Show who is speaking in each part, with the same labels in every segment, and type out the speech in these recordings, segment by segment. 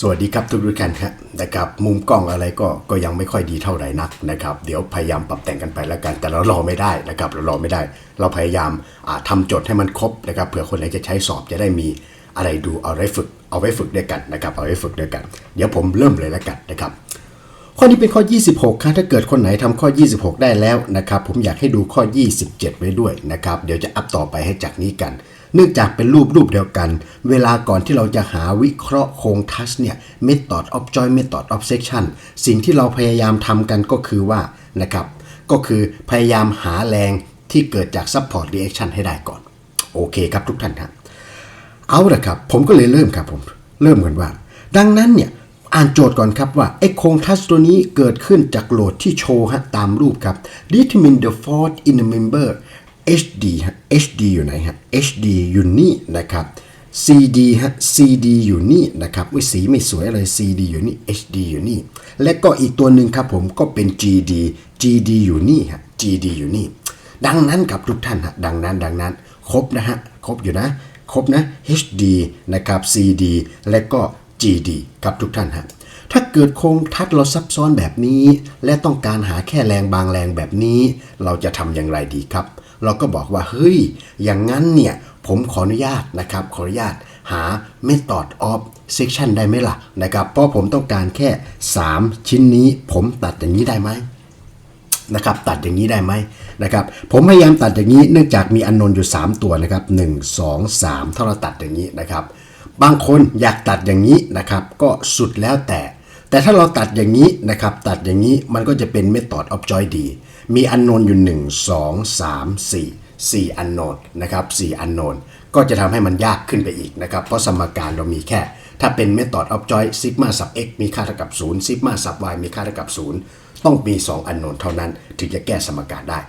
Speaker 1: สวัสดีครับทุกท่านครับนะครับมุมกล้องอะไรก็ก็ยังไม่ค่อยดีเท่าไหร่นักนะครับเดี๋ยวพยายามปรับแต่งกันไปแล้วกัน แต่เรารอไม่ได้นะครับเรารอไม่ได้ เราพยายามอ่าทำโจทย์ให้มันครบนะครับเผื่อคนไหนจะใช้สอบจะได้มีอะไรดูเอาไว้ฝึกเอาไว้ฝึกด้วยกันนะครับเอาไว้ฝึกด้วยกัน เดี๋ยวผมเริ่มเลยแล้วกันนะครับข้อนี้เป็นข้อ 26ครับถ้าเกิดคนไหนทำข้อ 26 ได้แล้วนะครับผมอยากให้ดูข้อ 27 ไว้ด้วยนะครับเดี๋ยวจะอัพต่อไปให้จากนี้กัน เนื่องจากเป็นรูปรูปเดียวกัน เวลาก่อนที่เราจะหาวิเคราะห์โครงทัชเนี่ย method of joint method of section สิ่งที่เราพยายามทำกันก็คือว่านะครับก็คือพยายามหาแรงที่เกิดจาก support reaction ให้ได้ก่อน โอเคครับทุกท่านครับเอาละครับ ผมก็เลยเริ่มครับผม เริ่มกันว่า ดังนั้นเนี่ยอ่านโจทย์ก่อนครับว่าไอ้โครงทัชตัวนี้เกิดขึ้นจากโหลดที่โชว์ฮะตามรูปครับ determine the fault in the member HD ฮะ HD อยู่ไหนฮะ HD อยู่นี่นะครับ CD ฮะ CD อยู่นี่นะครับวิสีไม่สวยเลย CD อยู่นี่ HD อยู่นี่ และก็อีกตัวหนึ่งครับผมก็เป็น GD GD อยู่นี่ฮะ GD อยู่นี่ ดังนั้นครับทุกท่านฮะดังนั้นดังนั้น ครบนะฮะครบอยู่นะ ครบนะ HD นะครับ CD และก็ GD ครับทุกท่านฮะถ้าเกิดโครงทัดเราซับซ้อนแบบนี้ และต้องการหาแค่แรงบางแรงแบบนี้ เราจะทำอย่างไรดีครับ เราก็บอกว่าเฮ้ย อย่างนั้นเนี่ยผมขออนุญาตนะครับขออนุญาตหา method of section ได้ไหมล่ะนะครับเพราะผมต้องการแค่ 3 ชิ้นนี้ผมตัดอย่างนี้ได้ไหมนะครับตัดอย่างนี้ได้ไหมนะครับผมพยายามตัดอย่างนี้เนื่องจากมีอันนนอยู่ 3 ตัวนะครับ 1 2 3 ถ้าเราตัดอย่างนี้นะครับ บางคนอยากตัดอย่างนี้นะครับ ก็สุดแล้วแต่ แต่ถ้าเราตัดอย่างนี้นะครับ ตัดอย่างนี้มันก็จะเป็น method of joy ดีมีอันนนอยู่ 1 2 3 4 4 อันโนนนะครับ4อันโนนก็จะทำให้มันยากขึ้นไปอีกนะครับ เพราะสมการเรามีแค่ ถ้าเป็น method of joy sigma sub x มีค่าเท่ากับ0 sigma sub y มีค่าเท่ากับ 0 ต้องมี 2 อันโนนเท่านั้น ถึงจะแก้สมการได้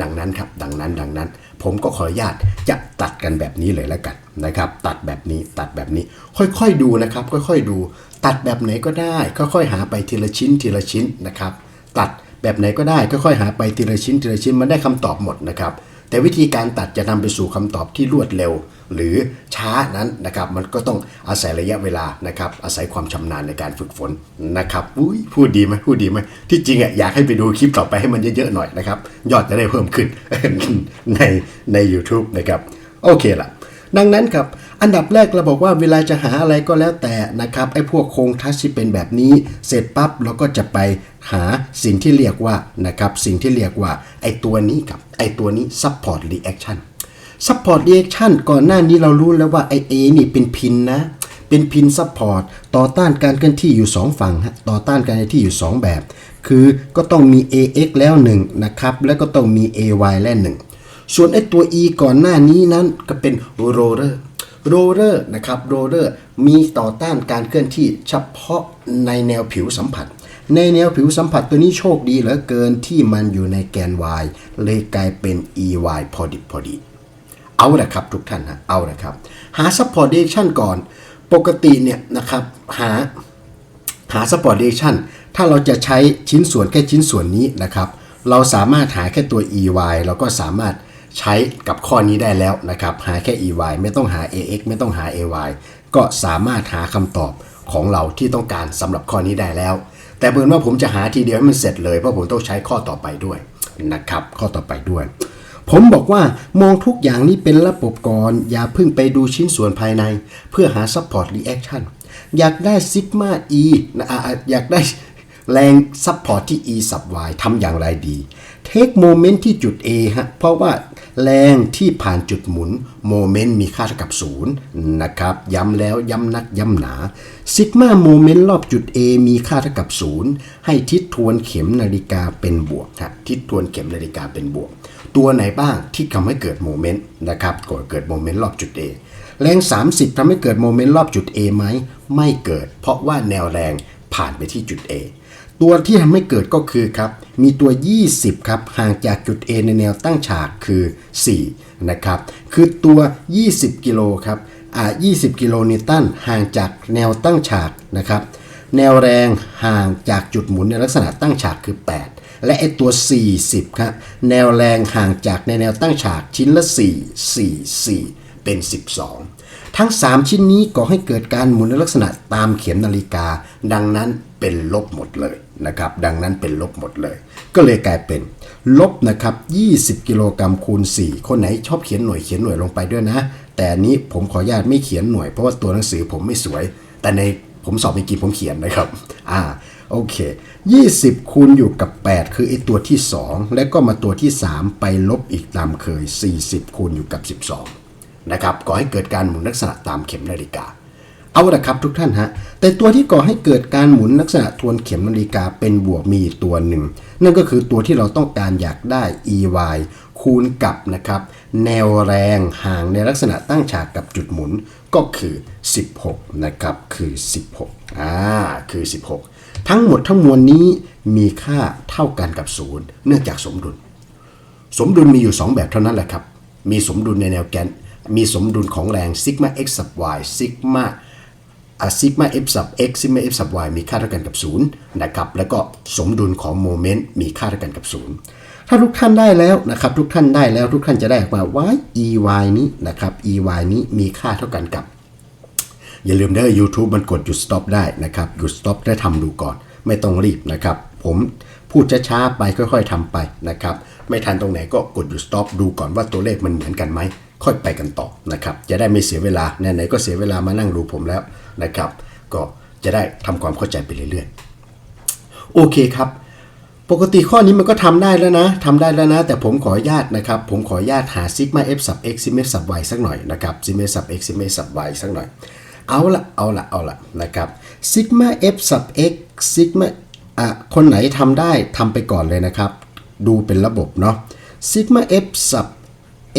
Speaker 1: ดังนั้นครับ ดังนั้นดังนั้น ผมก็ขออนุญาตจะตัดกันแบบนี้เลยแล้วกันนะครับ ตัดแบบนี้ตัดแบบนี้ ค่อยๆดูนะครับ ค่อยๆดู ตัดแบบไหนก็ได้ ค่อยๆหาไปทีละชิ้นทีละชิ้นนะครับ ตัดแบบไหนก็ได้ค่อยๆหาไปทีละชิ้นทีละชิ้นมันได้คำตอบหมดนะครับ แต่วิธีการตัดจะนำไปสู่คำตอบที่รวดเร็ว หรือช้านั้นนะครับมันก็ต้องอาศัยระยะเวลานะครับอาศัยความชำนาญในการฝึกฝนนะครับอุ้ยพูดดีไหมพูดดีไหมที่จริงอะอยากให้ไปดูคลิปต่อไปให้มันเยอะๆหน่อยนะครับยอดจะได้เพิ่มขึ้นในใน u t u b e นะครับโอเคละ ดังนั้นครับอันดับแรกเราบอกว่าเวลาจะหาอะไรก็แล้วแต่นะครับไอ้พวกโครงทัชที่เป็นแบบนี้ เสร็จปั๊บเราก็จะไปหาสิ่งที่เรียกว่านะครับสิ่งที่เรียกว่าไอ้ตัวนี้กับไอ้ตัวนี้ support reaction support reaction ก่อนหน้านี้เรารู้แล้วว่าไอเอนี่เป็นพินนะเป็นพิน support ต่อต้านการเคลื่อนที่อยู่ 2 ฝั่งฮะต่อต้านการเคลื่อนที่อยู่ 2 แบบ คือก็ต้องมี ax แล้ว1นะครับแล้วก็ต้องมี ay และ1 ส่วนไอ้ตัว e ก่อนหน้านี้นั้นก็เป็น roller roller นะครับ roller มีต่อต้านการเคลื่อนที่เฉพาะในแนวผิวสัมผัส ในแนวผิวสัมผัสตัวนี้โชคดีเหลือเกินที่มันอยู่ในแกน y เลยกลายเป็น ey พอดิบพอดี เอาละครับทุกท่านนะเอาละครับ หา support direction ก่อน ปกติเนี่ยนะครับหาหา support direction ถ้าเราจะใช้ชิ้นส่วนแค่ชิ้นส่วนนี้นะครับ เราสามารถหาแค่ตัว ey เราก็สามารถ ใช้กับข้อนี้ได้แล้วนะครับ หาแค่ ey ไม่ต้องหา ax ไม่ต้องหา ay ก็สามารถหาคำตอบของเราที่ต้องการสำหรับข้อนี้ได้แล้ว แต่เบื่อว่าผมจะหาทีเดียวให้มันเสร็จเลยเพราะผมต้องใช้ข้อต่อไปด้วยนะครับ ข้อต่อไปด้วย ผมบอกว่ามองทุกอย่างนี้เป็นระบบก่อนอย่าเพิ่งไปดูชิ้นส่วนภายใน เพื่อหา support reaction อยากได้ซิกมา e นะอะอะอยากได้แรง support ที่ e sub y ทำอย่างไรดี take moment ที่จุด a ฮะ เพราะว่า แรงที่ผ่านจุดหมุนโมเมนต์มีค่าเท่ากับ0นะครับย้ำแล้วย้ำนักย้ำหนาซิกมาโมเมนต์รอบจุด A มีค่าเท่ากับ0ให้ทิศทวนเข็มนาฬิกาเป็นบวกฮะทิศทวนเข็มนาฬิกาเป็นบวก ตัวไหนบ้างที่ทำให้เกิดโมเมนต์นะครับก่อเกิดโมเมนต์รอบจุด A แรง 30ทำให้เกิดโมเมนต์รอบจุด A ไหมไม่เกิด เพราะว่าแนวแรงผ่านไปที่จุด A ตัวที่ทำให้เกิดก็คือครับ มีตัว 20 ครับ ห่างจากจุด A ในแนวตั้งฉากคือ 4 นะครับ คือตัว 20 กิโลครับอ่า20 กิโลนิวตันห่างจากแนวตั้งฉากนะครับ แนวแรงห่างจากจุดหมุนในลักษณะตั้งฉากคือ 8 และไอตัว 40 ครับ แนวแรงห่างจากในแนวตั้งฉากชิ้นละ 4 4 4 เป็น 12 ทั้ง 3 ชิ้นนี้ก่อให้เกิดการหมุนในลักษณะตามเข็มนาฬิกา ดังนั้นเป็นลบหมดเลยนะครับ ดังนั้นเป็นลบหมดเลย ก็เลยกลายเป็นลบนะครับ 20 กิโลกรัมคูณ 4 คนไหนชอบเขียนหน่วยเขียนหน่วยลงไปด้วยนะ แต่อันนี้ผมขออนุญาตไม่เขียนหน่วยเพราะว่าตัวหนังสือผมไม่สวย แต่ในผมสอบเมื่อกี้ผมเขียนนะครับ อ่า โอเค 20 คูณอยู่กับ 8 คือไอตัวที่ 2 และก็มาตัวที่ 3 ไปลบอีกตามเคย 40 คูณอยู่กับ 12 นะครับก่อให้เกิดการหมุนลักษณะตามเข็มนาฬิกา เอาละครับทุกท่านฮะแต่ตัวที่ก่อให้เกิดการหมุนลักษณะทวนเข็มนาฬิกาเป็นบวกมีตัวหนึ่ง นั่นก็คือตัวที่เราต้องการอยากได้ EY คูณกับนะครับแนวแรงห่างในลักษณะตั้งฉากกับจุดหมุนก็คือ 16 นะครับคือ 16อ่าคือ 16 ทั้งหมดทั้งมวลนี้มีค่าเท่ากันกับศูนย์เนื่องจากสมดุล สมดุลมีอยู่ 2 แบบเท่านั้นแหละครับ มีสมดุลในแนวแกน มีสมดุลของแรงซิกมา x สับ y ซิกมาอะซิกมา f สับ x ซิกมา f สับ y มีค่าเท่ากันกับ 0 นะครับ แล้วก็สมดุลของโมเมนต์มีค่าเท่ากันกับ 0 ถ้าทุกท่านได้แล้วนะครับ ทุกท่านได้แล้วทุกท่านจะได้ออกมาว่า ey นี้นะครับ ey นี้มีค่าเท่ากันกับ อย่าลืมเด้อ YouTube มันกดหยุด stop ได้นะครับ หยุด stop ได้ทำดูก่อน ไม่ต้องรีบนะครับ ผมพูดช้าๆไปค่อย ๆทำไปนะครับ ไม่ทันตรงไหนก็กดหยุด stop ดูก่อนว่าตัวเลขมันเหมือนกันไหม ค่อยไปกันต่อนะครับ จะได้ไม่เสียเวลาไหนๆก็เสียเวลามานั่งดูผมแล้วนะครับ ก็จะได้ทำความเข้าใจไปเรื่อยๆ โอเคครับ ปกติข้อนี้มันก็ทำได้แล้วนะทำได้แล้วนะ แต่ผมขออนุญาตนะครับ ผมขออนุญาตหาซิกมา f สับ x ซิเมสับ y สักหน่อยนะครับซิเมสับ x ซิเมสับ y สักหน่อย เอาละเอาละเอาละนะครับซิกมา f สับ x ซิกมาอะคนไหนทำได้ทำไปก่อนเลยนะครับ ดูเป็นระบบเนาะซิกมา f สับ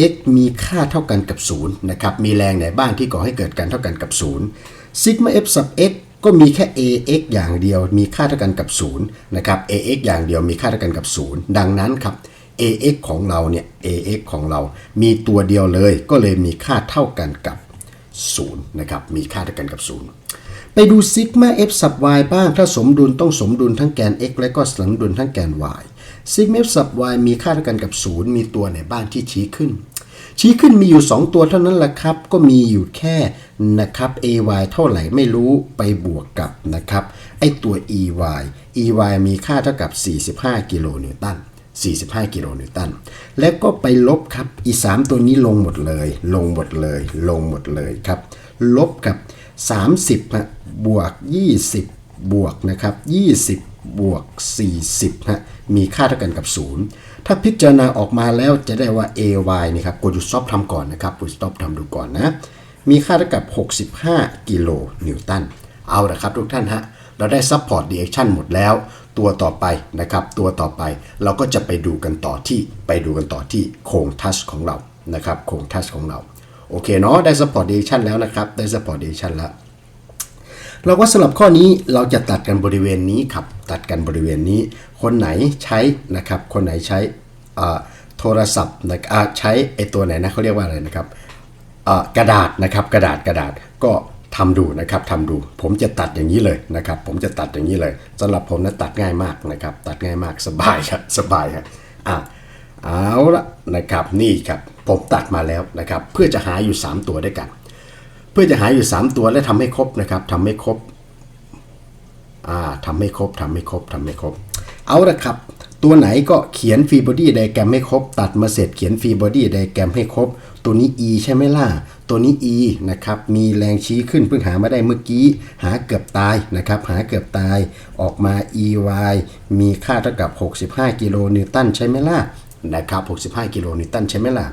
Speaker 1: x มีค่าเท่ากันกับ0นะครับ มีแรงไหนบ้างที่ก่อให้เกิดการเท่ากันกับ0ซิกมา f สับ x ก็มีแค่ ax อย่างเดียวมีค่าเท่ากันกับ0นะครับ ax อย่างเดียวมีค่าเท่ากันกับ 0 ดังนั้นครับ ax ของเราเนี่ย ax ของเรา มีตัวเดียวเลยก็เลยมีค่าเท่ากันกับ0นะครับ มีค่าเท่ากันกับ 0 ไปดูซิกมา f สับ y บ้าง ถ้าสมดุลต้องสมดุลทั้งแกน x และก็สมดุลทั้งแกน y ซิกมา f สับ y มีค่าเท่ากันกับ 0 มีตัวไหนบ้างที่ชี้ขึ้น ชี้ขึ้นมีอยู่ 2 ตัวเท่านั้นแหละครับ ก็มีอยู่แค่นะครับ ay เท่าไหร่ไม่รู้ไปบวกกับนะครับไอตัว ey ey มีค่าเท่ากับ 45 กิโลนิวตัน45 กิโลนิวตัน แล้วก็ไปลบครับ อี 3 ตัวนี้ลงหมดเลย ลงหมดเลย ลงหมดเลยครับ ลบกับ 30ฮะบวก 20 บวกนะครับ 20 บวก 40ฮะมีค่าเท่ากันกับ 0 ถ้าพิจารณาออกมาแล้วจะได้ว่า ay นี่ครับกดหยุดสต็อปทำก่อนนะครับกดสต็อปทำดูก่อนนะ มีค่าเท่ากับ 65 กิโลนิวตัน เอาละครับทุกท่านฮะ เราได้ support direction หมดแล้ว ตัวต่อไปนะครับ ตัวต่อไปเราก็จะไปดูกันต่อที่ไปดูกันต่อที่โครงทัชของเรานะครับโครงทัชของเรา โอเคเนาะได้ support direction แล้วนะครับ ได้ support direction แล้วเราก็สำหรับข้อนี้เราจะตัดกันบริเวณนี้ครับ ตัดกันบริเวณนี้ คนไหนใช้นะครับ คนไหนใช้โทรศัพท์นะใช้ไอตัวไหนนะเขาเรียกว่าอะไรนะครับกระดาษนะครับกระดาษกระดาษก็ทำดูนะครับทำดูผมจะตัดอย่างนี้เลยนะครับ ผมจะตัดอย่างนี้เลยสำหรับผมนะตัดง่ายมากนะครับ ตัดง่ายมากสบายครับสบายครับอะเอาละนะครับนี่ครับผมตัดมาแล้วนะครับ เพื่อจะหาอยู่ 3 ตัวด้วยกัน เพื่อจะหาอยู่ 3 ตัวและทำให้ครบนะครับทำให้ครบ ทำให้ครบทำให้ครบทำให้ครบ เอาละครับ ตัวไหนก็เขียนฟรีบอดี้ไดแกรมให้ครบ ตัดมาเสร็จเขียนฟรีบอดี้ไดแกรมให้ครบ ตัวนี้ e ใช่ไหมล่ะ ตัวนี้ e นะครับ มีแรงชี้ขึ้นเพิ่งหามาได้เมื่อกี้ หาเกือบตายนะครับ หาเกือบตาย ออกมา ey มีค่าเท่ากับ 65 กิโลนิวตันใช่ไหมล่ะ นะครับ 65 กิโลนิวตันใช่ไหมล่ะ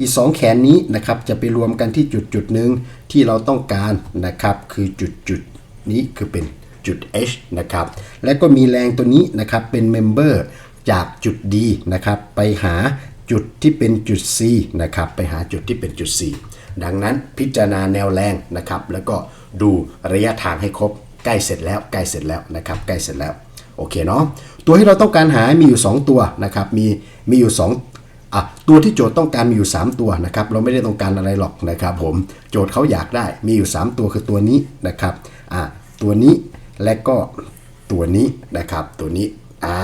Speaker 1: อีกสองแขนนี้นะครับจะไปรวมกันที่จุดจุดหนึ่งที่เราต้องการนะครับคือจุดจุดนี้คือเป็น จุด H นะครับ และก็มีแรงตัวนี้นะครับเป็นเมมเบอร์จากจุด D นะครับไปหาจุดที่เป็นจุด C นะครับไปหาจุดที่เป็นจุด C ดังนั้นพิจารณาแนวแรงนะครับ แล้วก็ดูระยะทางให้ครบใกล้เสร็จแล้วใกล้เสร็จแล้วนะครับใกล้เสร็จแล้วโอเคเนาะตัวที่เราต้องการหา มีอยู่ 2 ตัวนะครับ มีมีอยู่2อะตัวที่โจทย์ต้องการมีอยู่ 3 ตัวนะครับ เราไม่ได้ต้องการอะไรหรอกนะครับ ผมโจทย์เขาอยากได้มีอยู่ 3 ตัวคือตัวนี้นะครับอะตัวนี้ และก็ตัวนี้นะครับตัวนี้อ่า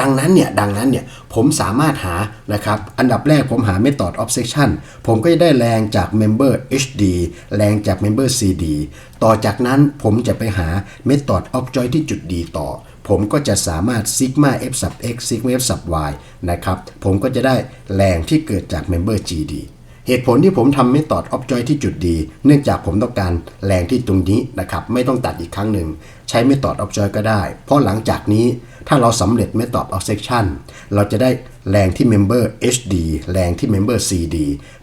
Speaker 1: ดังนั้นเนี่ยดังนั้นเนี่ยผมสามารถหานะครับอันดับแรกผมหา method of section ผมก็จะได้แรงจาก member HD แรงจาก member CD ต่อจากนั้นผมจะไปหา method of join ที่จุด D ต่อ ผมก็จะสามารถ sigma f sub x sigma f sub y นะครับผมก็จะได้แรงที่เกิดจาก member GD เหตุผลที่ผมทำ method of join ที่จุดดี เนื่องจากผมต้องการแรงที่ตรงนี้นะครับ ไม่ต้องตัดอีกครั้งหนึ่ง ใช้ method of join ก็ได้ เพราะหลังจากนี้ถ้าเราสำเร็จ method of section เราจะได้แรงที่ member HD แรงที่ member CD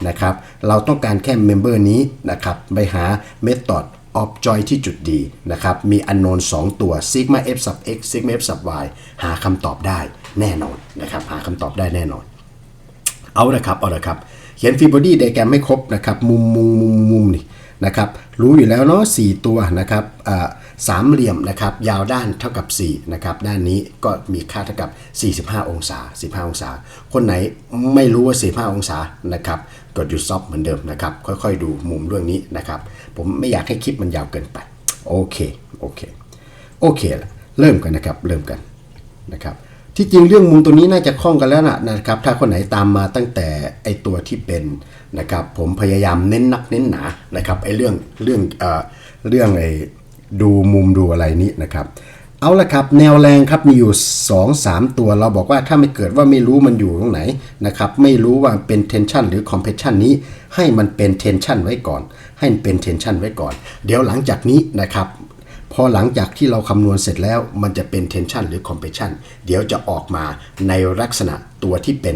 Speaker 1: นะครับ เราต้องการแค่ member นี้นะครับ ไปหา method of join ที่จุดดีนะครับ มี unknown 2ตัว sigma f sub x sigma f sub y หาคำตอบได้แน่นอนนะครับ หาคำตอบได้แน่นอน เอาละครับ เอาละครับ เขียนฟรีบอดี้ไดแกรมไม่ครบนะครับมุมมุมมุมมุมนี่นะครับรู้อยู่แล้วเนาะ4ตัวนะครับสามเหลี่ยมนะครับยาวด้านเท่ากับ4นะครับด้านนี้ก็มีค่าเท่ากับ 45 องศา 15 องศา คนไหนไม่รู้ว่า 45 องศานะครับกดหยุดซอฟเหมือนเดิมนะครับค่อยๆ ดูมุมเรื่องนี้นะครับผมไม่อยากให้คลิปมันยาวเกินไปโอเคโอเคโอเคละเริ่มกันนะครับเริ่มกันนะครับ ที่จริงเรื่องมุมตัวนี้น่าจะคล่องกันแล้วนะนะครับ ถ้าคนไหนตามมาตั้งแต่ไอตัวที่เป็นนะครับ ผมพยายามเน้นนักเน้นหนานะครับไอเรื่องเรื่องเอ่อเรื่องไอดูมุมดูอะไรนี้นะครับ เอาละครับ แนวแรงครับมีอยู่ 2 3 ตัวเราบอกว่าถ้าไม่เกิดว่าไม่รู้มันอยู่ตรงไหนนะครับ ไม่รู้ว่าเป็น tension หรือ compression นี้ให้มันเป็น tension ไว้ก่อน ให้มันเป็น tension ไว้ก่อน เดี๋ยวหลังจากนี้นะครับ พอหลังจากที่เราคำนวณเสร็จแล้วมันจะเป็น tension หรือ compression เดี๋ยวจะออกมาในลักษณะตัวที่เป็น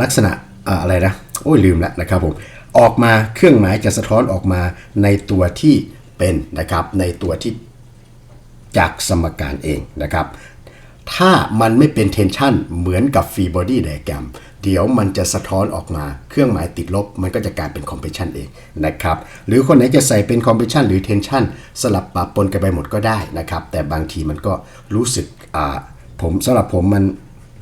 Speaker 1: ลักษณะออะไรนะ โอ้ยลืมแล้วนะครับผมออกมาเครื่องหมายจะสะท้อนออกมาในตัวที่เป็นนะครับในตัวที่จากสมการเองนะครับ ถ้ามันไม่เป็น tension เหมือนกับ free body diagram เดี๋ยวมันจะสะท้อนออกมา เครื่องหมายติดลบ มันก็จะกลายเป็น compression เองนะครับ หรือคนไหนจะใส่เป็น compression หรือ tension สลับปะปนกันไปหมดก็ได้นะครับ แต่บางทีมันก็รู้สึกอ่าผมสำหรับผมมัน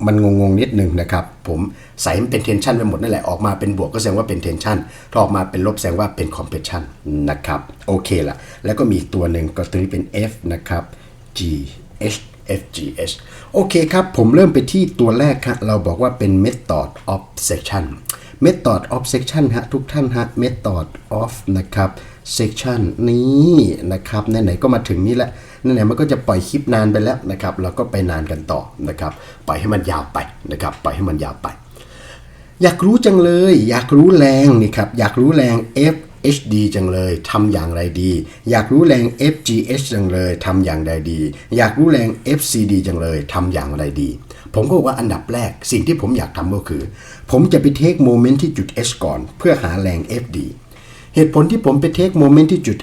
Speaker 1: มันงงๆนิดนึงนะครับ ผมใส่มันเป็น tension ไปหมดนั่นแหละ ออกมาเป็นบวกก็แสดงว่าเป็น tension ถ้าออกมาเป็นลบแสดงว่าเป็น compression นะครับ โอเคละแล้วก็มีตัวหนึ่งก็ตัวนี้เป็น F นะครับ G H F G H โอเคครับ ผมเริ่มไปที่ตัวแรกครับเราบอกว่าเป็น method of section method of section ฮะทุกท่านฮะ method of นะครับ section นี้นะครับไหนๆก็มาถึงนี้แหล้วไหนๆมันก็จะปล่อยคลิปนานไปแล้วนะครับเราก็ไปนานกันต่อนะครับปล่อยให้มันยาวไปนะครับปล่อยให้มันยาวไป อยากรู้จังเลย อยากรู้แรงนี่ครับอยากรู้แรง HD จังเลยทำอย่างไรดี อยากรู้แรง FGH จังเลยทำอย่างไรดี อยากรู้แรง FCD จังเลยทำอย่างไรดี ผมก็บอกว่าอันดับแรกสิ่งที่ผมอยากทำก็คือ ผมจะไปเทคโมเมนต์ที่จุด H ก่อน เพื่อหาแรง FD เหตุผลที่ผมไปเทคโมเมนต์ที่จุด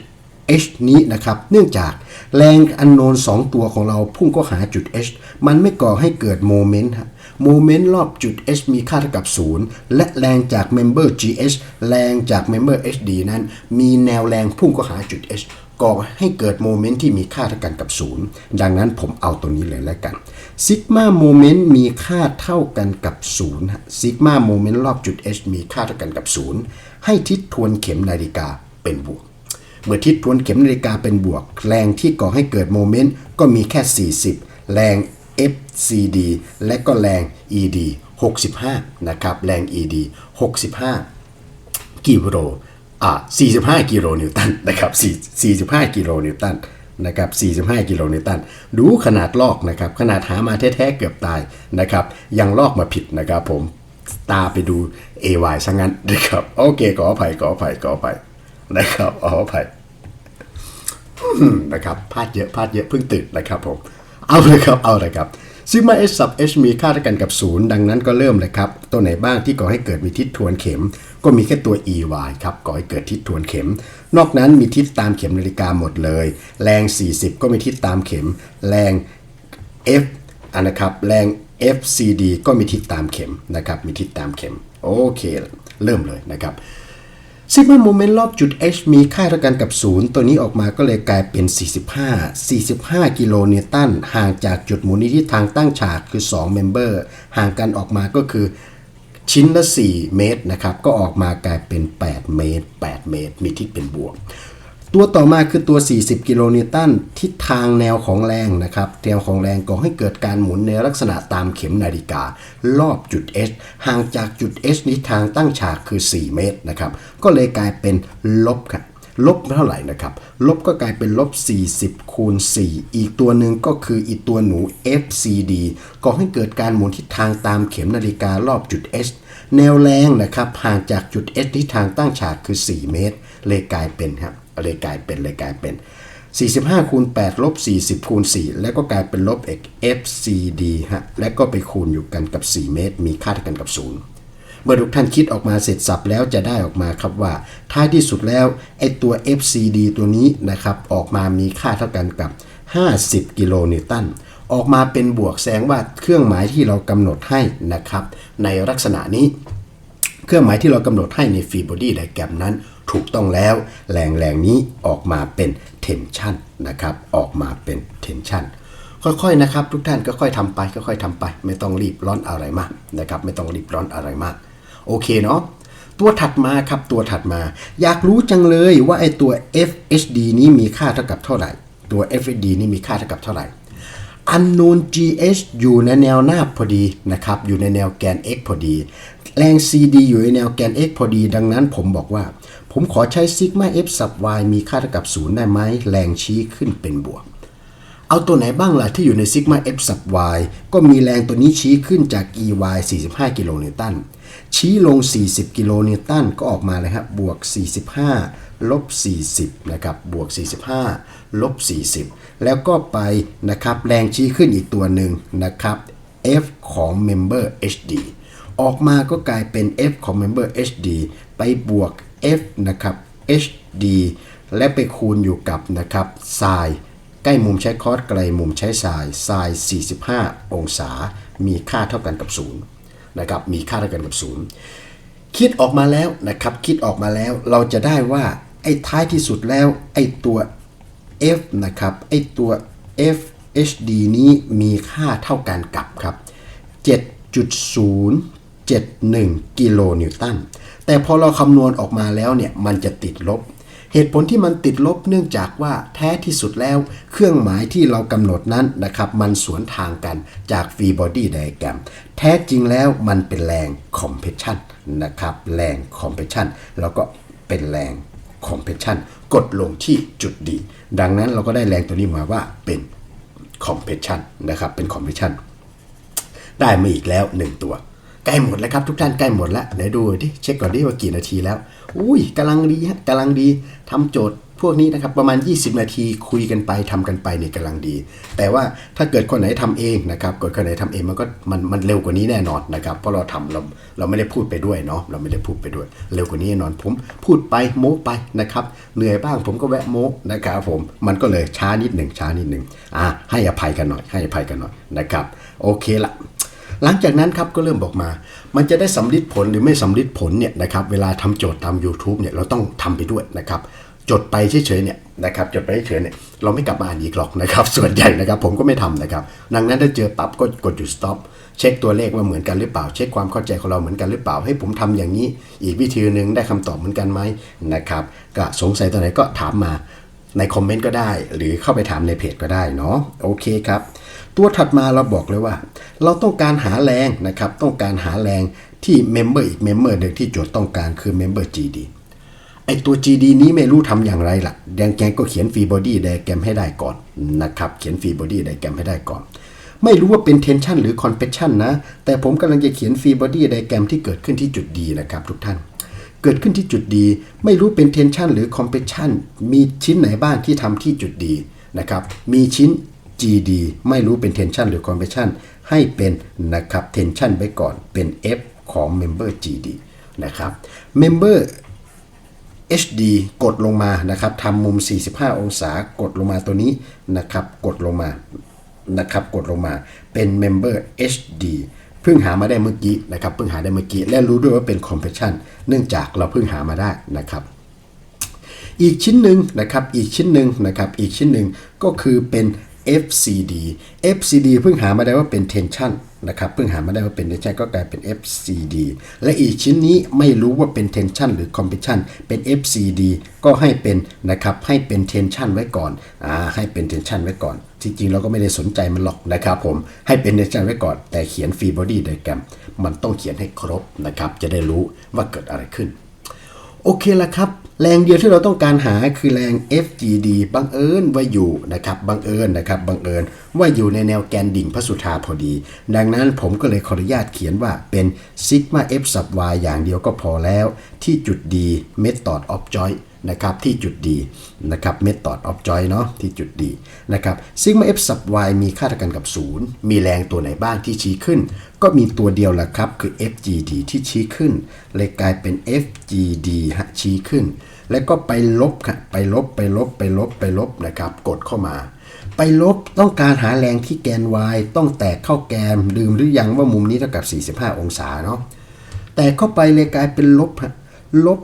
Speaker 1: H นี้นะครับ เนื่องจากแรงอันโนน2ตัวของเราพุ่งก็หาจุด H มันไม่ก่อให้เกิดโมเมนต์ โมเมนต์รอบจุด H มีค่าเท่ากับ 0 และแรงจากเมมเบอร์ GH แรงจากเมมเบอร์ HD นั้น มีแนวแรงพุ่งก็หาจุด H ก่อให้เกิดโมเมนต์ที่มีค่าเท่ากันกับ 0 ดังนั้นผมเอาตัวนี้เลยแล้วกันซิกมาโมเมนต์มีค่าเท่ากันกับ0ฮะซิกมาโมเมนต์รอบจุด H มีค่าเท่ากันกับ 0 ให้ทิศทวนเข็มนาฬิกาเป็นบวก เมื่อทิศทวนเข็มนาฬิกาเป็นบวก แรงที่ก่อให้เกิดโมเมนต์ก็มีแค่ 40 แรง FCD และก็แรง ED 65 นะครับ แรง ED 65 กิโลอ่า45 กิโลนิวตันนะครับ4 45 กิโลนิวตันนะครับ45 กิโลนิวตัน ดูขนาดลอกนะครับ ขนาดหามาแท้ๆเกือบตายนะครับ ยังลอกมาผิดนะครับผม ตาไปดู AY ซะงั้นนะครับ โอเคขออภัยขออภัยขออภัยนะครับขออภัยนะครับพลาดเยอะพลาดเยอะเพิ่งตื่นนะครับผม เอาเลยครับ เอาเลยครับซิกมา h sub h มีค่าเท่ากันกับ 0 ดังนั้นก็เริ่มเลยครับ ตัวไหนบ้างที่ก่อให้เกิดมีทิศทวนเข็ม ก็มีแค่ตัว ey ครับก่อให้เกิดทิศทวนเข็ม นอกนั้นมีทิศตามเข็มนาฬิกาหมดเลย แรง 40 ก็มีทิศตามเข็ม แรง F อันนะครับแรง FCD ก็มีทิศตามเข็มนะครับมีทิศตามเข็มโอเค เริ่มเลยนะครับ ซิกมาโมเมนต์รอบจุด H มีค่าเท่ากันกับ 0 ตัวนี้ออกมาก็เลยกลายเป็น 45 45 กิโลนิวตันห่างจากจุดหมุนที่ทางตั้งฉากคือ 2 เมมเบอร์ห่างกันออกมาก็คือชิ้นละ 4 เมตรนะครับ ก็ออกมากลายเป็น 8 เมตร 8 เมตร มีทิศเป็นบวก ตัวต่อมาคือตัว 40 กิโลนิวตันทิศทางแนวของแรงนะครับแนวของแรงก่อให้เกิดการหมุนในลักษณะตามเข็มนาฬิกา รอบจุด H ห่างจากจุด H นี้ทางตั้งฉากคือ 4 เมตรนะครับก็เลยกลายเป็นลบครับลบเท่าไหร่นะครับ ลบก็กลายเป็นลบ 40 คูณ 4 อีกตัวหนึ่งก็คืออีกตัวหนู FCD ก่อให้เกิดการหมุนทิศทางตามเข็มนาฬิการอบจุด S แนวแรงนะครับห่างจากจุด S ทิศทางตั้งฉากคือ 4 เมตร เลยกลายเป็นครับ เลยกลายเป็นเลยกลายเป็น 45คูณ8ลบ40คูณ4แล้วก็กลายเป็นลบ x FCD ฮะและก็ไปคูณอยู่กันกับ 4 เมตร มีค่าเท่ากันกับ 0 เมื่อทุกท่านคิดออกมาเสร็จสับแล้วจะได้ออกมาครับว่า ท้ายที่สุดแล้วไอตัว FCD ตัวนี้นะครับออกมามีค่าเท่ากันกับ 50 กิโลนิวตันออกมาเป็นบวกแสดงว่าเครื่องหมายที่เรากำหนดให้นะครับ ในลักษณะนี้ เครื่องหมายที่เรากำหนดให้ในฟรีบอดี้ไดแกรมนั้น ถูกต้องแล้วแรงแรงนี้ออกมาเป็นเทนชันนะครับ ออกมาเป็นเทนชันค่อยๆนะครับ ทุกท่านก็ค่อยๆทำไปค่อยๆทำไป ไม่ต้องรีบร้อนอะไรมากนะครับ ไม่ต้องรีบร้อนอะไรมาก โอเคเนาะตัวถัดมาครับตัวถัดมา อยากรู้จังเลยว่าไอตัว FHD นี้มีค่าเท่ากับเท่าไหร่ ตัว FHD นี้มีค่าเท่ากับเท่าไหร่ unknown GH อยู่ในแนวหน้าพอดีนะครับ อยู่ในแนวแกน x พอดี แรง CD อยู่ในแนวแกน x พอดี ดังนั้นผมบอกว่า ผมขอใช้ซิกมา f sub y มีค่าเท่ากับ 0 ได้ไหม แรงชี้ขึ้นเป็นบวก เอาตัวไหนบ้างล่ะที่อยู่ในซิกมา f sub y ก็มีแรงตัวนี้ชี้ขึ้นจาก ey 45 กิโลนิวตัน ชี้ลง 40 กิโลนิวตัน ก็ออกมาเลยครับ บวก 45 ลบ 40 นะครับ บวก 45 ลบ 40 แล้วก็ไปนะครับ แรงชี้ขึ้นอีกตัวหนึ่งนะครับ f ของ member HD ออกมาก็กลายเป็น f ของ member HD ไปบวก f นะครับ HD และไปคูณอยู่กับนะครับ sin ใกล้มุมใช้คอสไกลมุมใช้ไซน์ไซน์45 องศา มีค่าเท่ากันกับ0นะครับ มีค่าเท่ากันกับ 0 คิดออกมาแล้วนะครับ คิดออกมาแล้ว เราจะได้ว่าไอ้ท้ายที่สุดแล้วไอ้ตัว f นะครับ ไอ้ตัว f HD นี้มีค่าเท่ากันกับครับ 7.071 กิโลนิวตัน แต่พอเราคำนวณออกมาแล้วเนี่ยมันจะติดลบ เหตุผลที่มันติดลบเนื่องจากว่าแท้ที่สุดแล้ว เครื่องหมายที่เรากำหนดนั้นนะครับมันสวนทางกันจากฟรีบอดี้ไดแกรมแท้จริงแล้วมันเป็นแรงคอมเพรสชันนะครับแรงคอมเพรสชันแล้วก็เป็นแรงคอมเพรสชันกดลงที่จุดดี ดังนั้นเราก็ได้แรงตัวนี้มาว่าเป็นคอมเพรสชันนะครับเป็นคอมเพรสชันได้มาอีกแล้ว 1 ตัว ใกล้หมดแล้วครับทุกท่านใกล้หมดแล้วไหนดูดิเช็คก่อนดิว่ากี่นาทีแล้ว อุ้ยกำลังดีฮะกำลังดีทำโจทย์พวกนี้นะครับประมาณ 20 นาทีคุยกันไปทำกันไปเนี่ยกำลังดี แต่ว่าถ้าเกิดคนไหนทำเองนะครับเกิดคนไหนทำเองมันก็มันมันเร็วกว่านี้แน่นอนนะครับเพราะเราทำเราเราไม่ได้พูดไปด้วยเนาะเราไม่ได้พูดไปด้วย เร็วกว่านี้แน่นอนผมพูดไปโม้ไปนะครับเหนื่อยบ้างผมก็แวะโม้นะครับผมมันก็เลยช้านิดหนึ่งช้านิดหนึ่งอะให้อภัยกันหน่อยให้อภัยกันหน่อยนะครับโอเคละ หลังจากนั้นครับก็เริ่มบอกมา มันจะได้สำลิดผลหรือไม่สำลิดผลเนี่ยนะครับเวลาทำโจทย์ตาม u t u b e เนี่ยเราต้องทำไปด้วยนะครับจดไปเฉยๆเนี่ยนะครับจดไปเฉยๆเนี่ยเราไม่กลับมาอ่านอีกหรอกนะครับ ส่วนใหญ่นะครับผมก็ไม่ทำนะครับ ดังนั้นถ้าเจอปั๊บก็กดหยุด stop เช็คตัวเลขว่าเหมือนกันหรือเปล่า เช็คความเข้าใจของเราเหมือนกันหรือเปล่า ให้ผมทำอย่างนี้ อีกวิธีหนึ่งได้คำตอบเหมือนกันไหมนะครับก็สงสัยตัวไหนก็ถามมาในคอมเมนต์ก็ได้ หรือเข้าไปถามในเพจก็ได้เนาะโอเคครับ ตัวถัดมาเราบอกเลยว่า เราต้องการหาแรงนะครับ ต้องการหาแรงที่เมมเบอร์อีกเมมเบอร์หนึ่งที่โจทย์ต้องการคือเมมเบอร์ GD ไอตัว GD นี้ไม่รู้ทำอย่างไรล่ะแดงแกงก็เขียนฟรีบอดี้ไดแกรมให้ได้ก่อนนะครับ เขียนฟรีบอดี้ไดแกรมให้ได้ก่อน ไม่รู้ว่าเป็นเทนชันหรือคอนเพ s ชันนะ แต่ผมกำลังจะเขียนฟรีบอดี้ไดแกรมที่เกิดขึ้นที่จุดดีนะครับทุกท่าน เกิดขึ้นที่จุดดี ไม่รู้เป็นเทนชันหรือคอมเพ s ชันมีชิ้นไหนบ้างที่ทำที่จุดดีนะครับ มีชิ้น GD ไม่รู้เป็น tension หรือ compression ให้เป็นนะครับ tension ไว้ก่อนเป็น F ของ member GD นะครับ member HD กดลงมานะครับทำมุม 45 องศากดลงมาตัวนี้นะครับกดลงมานะครับกดลงมาเป็น member HD เพิ่งหามาได้เมื่อกี้นะครับเพิ่งหาได้เมื่อกี้และรู้ด้วยว่าเป็น compression เนื่องจากเราเพิ่งหามาได้นะครับอีกชิ้นหนึ่งนะครับอีกชิ้นหนึ่งนะครับอีกชิ้นหนึ่งก็คือเป็น FCD FCD เพิ่งหามาได้ว่าเป็น tension นะครับ เพิ่งหามาได้ว่าเป็น tension ก็กลายเป็น FCD และอีกชิ้นนี้ไม่รู้ว่าเป็น tension หรือ compression เป็น FCD ก็ให้เป็นนะครับ ให้เป็น tension ไว้ก่อน อ่า ให้เป็น tension ไว้ก่อน ที่จริงเราก็ไม่ได้สนใจมันหรอกนะครับผม ให้เป็น tension ไว้ก่อน แต่เขียน free body diagram มันต้องเขียนให้ครบนะครับ จะได้รู้ว่าเกิดอะไรขึ้น โอเคละครับ แรงเดียวที่เราต้องการหาคือแรง FGD บังเอิญว่าอยู่นะครับบังเอิญนะครับบังเอิญว่าอยู่ในแนวแกนดิ่งพระสุธาพอดี ดังนั้นผมก็เลยขออนุญาตเขียนว่าเป็นซิกมา F sub y อย่างเดียวก็พอแล้ว ที่จุด D method of joint นะครับที่จุด D นะครับ method of joint เนาะที่จุด D นะครับซิกมา F sub y มีค่าเท่ากันกับ 0 มีแรงตัวไหนบ้างที่ชี้ขึ้น ก็มีตัวเดียวแหละครับ คือ FGD ที่ชี้ขึ้น เลยกลายเป็น FGD ฮะชี้ขึ้น แล้วก็ไปลบครับไปลบไปลบไปลบไปลบนะครับ กดเข้ามา ไปลบต้องการหาแรงที่แกน y ต้องแตกเข้าแกนลืมหรือยังว่ามุมนี้เท่ากับ 45 องศาเนาะแต่เข้าไปเลยกลายเป็นลบฮะลบ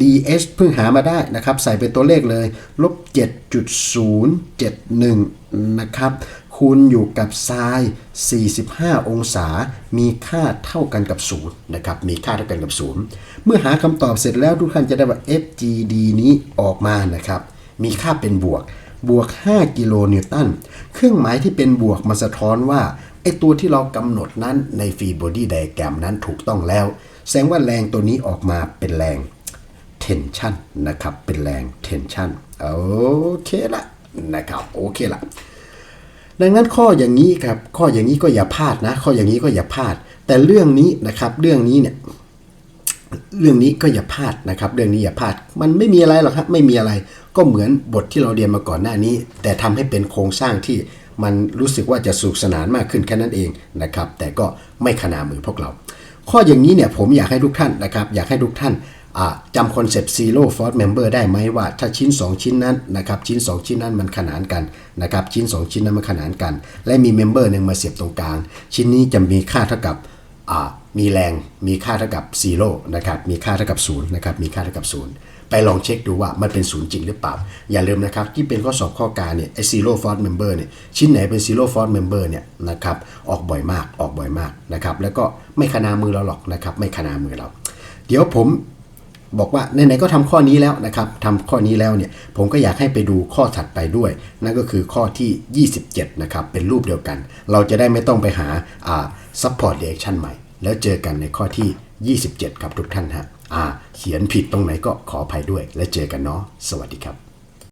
Speaker 1: d s เพิ่งหามาได้นะครับ ใส่เป็นตัวเลขเลยลบ7.071 นะครับ คูณอยู่กับไซน์45 องศา มีค่าเท่ากันกับ 0 นะครับ มีค่าเท่ากันกับ 0 เมื่อหาคำตอบเสร็จแล้วทุกท่านจะได้ว่า FGD นี้ออกมานะครับ มีค่าเป็นบวก บวก 5 กิโลนิวตัน เครื่องหมายที่เป็นบวกมาสะท้อนว่าไอตัวที่เรากำหนดนั้นในฟรีบอดี้ไดแกรมนั้นถูกต้องแล้ว แสดงว่าแรงตัวนี้ออกมาเป็นแรง tension นะครับ เป็นแรง tension โอเคละนะครับ โอเคละดังนั้นข้ออย่างนี้ครับ ข้ออย่างนี้ก็อย่าพลาดนะ ข้ออย่างนี้ก็อย่าพลาด แต่เรื่องนี้นะครับ เรื่องนี้เนี่ย เรื่องนี้ก็อย่าพลาดนะครับ เรื่องนี้อย่าพลาด มันไม่มีอะไรหรอกครับ ไม่มีอะไร ก็เหมือนบทที่เราเรียนมาก่อนหน้านี้ แต่ทำให้เป็นโครงสร้างที่มันรู้สึกว่าจะสนุกสนานมากขึ้นแค่นั้นเองนะครับ แต่ก็ไม่ขนามือพวกเรา ข้ออย่างนี้เนี่ยผมอยากให้ทุกท่านนะครับ อยากให้ทุกท่าน จำคอนเซปต์ zero force member ได้ไหมว่าถ้าชิ้น 2 ชิ้นนั้นนะครับชิ้น 2 ชิ้นนั้นมันขนานกันนะครับชิ้น 2 ชิ้นนั้นมันขนานกัน และมีเมมเบอร์หนึ่งมาเสียบตรงกลาง ชิ้นนี้จะมีค่าเท่ากับมีแรงมีค่าเท่ากับ0นะครับมีค่าเท่ากับ0นะครับมีค่าเท่ากับ 0 ไปลองเช็คดูว่ามันเป็นศูนย์จริงหรือเปล่า อย่าลืมนะครับที่เป็นข้อสอบข้อการเนี่ยไอ้ zero force member เนี่ยชิ้นไหนเป็น zero force member เนี่ยนะครับออกบ่อยมากออกบ่อยมากนะครับแล้วก็ไม่ขนามือเราหรอกนะครับไม่ขนามือเรา เดี๋ยวผม บอกว่าไหนๆก็ทำข้อนี้แล้วนะครับทำข้อนี้แล้วเนี่ยผมก็อยากให้ไปดูข้อถัดไปด้วย นั่นก็คือข้อที่ 27 นะครับ เป็นรูปเดียวกัน เราจะได้ไม่ต้องไปหาอ่า support reaction ใหม่ แล้วเจอกันในข้อที่ 27 ครับทุกท่านฮะอ่า เขียนผิดตรงไหนก็ขออภัยด้วย และเจอกันเนาะสวัสดีครับ